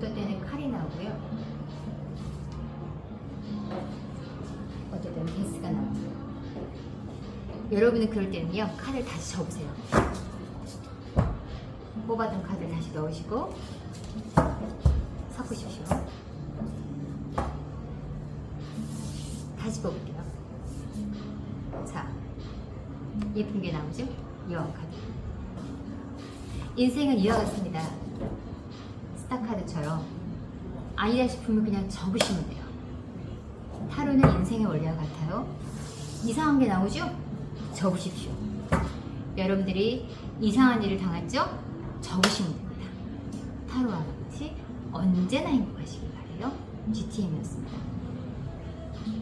어떤 때는 칼이 나오고요. 어떨 때는 베스가 나오고요. 여러분은 그럴 때는요, 칼을 다시 접으세요. 뽑아둔 카드를 다시 넣으시고, 섞으십시오. 다시 뽑을게요. 자, 예쁜 게 나오죠? 이왕 카드. 인생은 이와 같습니다. 스타 카드처럼 아니다 싶으면 그냥 접으시면 돼요. 타로는 인생의 원리와 같아요. 이상한 게 나오죠? 접으십시오. 여러분들이 이상한 일을 당했죠? 접으시면 됩니다. 타로와 같이 언제나 행복하시길 바래요. GTM이었습니다.